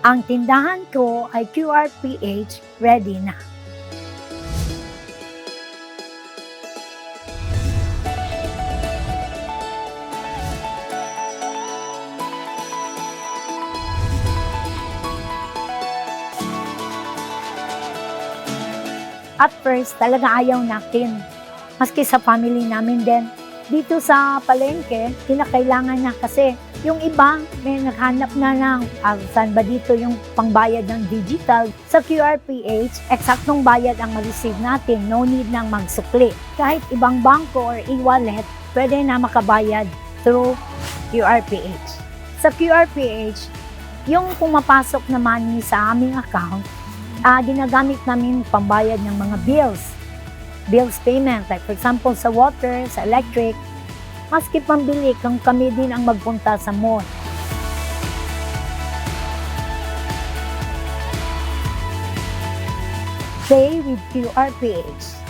Ang tindahan ko ay QRPH ready na. At first, talaga ayaw natin. Maski sa family namin din. Dito sa palengke, kinakailangan na kasi yung iba, may naghanap na ng ah, saan ba dito yung pangbayad ng digital. Sa QRPH, eksaktong bayad ang ma-receive natin. No need nang magsukli. Kahit ibang bangko or e-wallet, pwede na makabayad through QRPH. Sa QRPH, yung pumapasok na money sa aming account, ah ginagamit namin pambayad ng mga bills. Bills payment, like for example sa water, sa electric, maski pambili kung kami din ang magpunta sa mall. Pay with QRPH.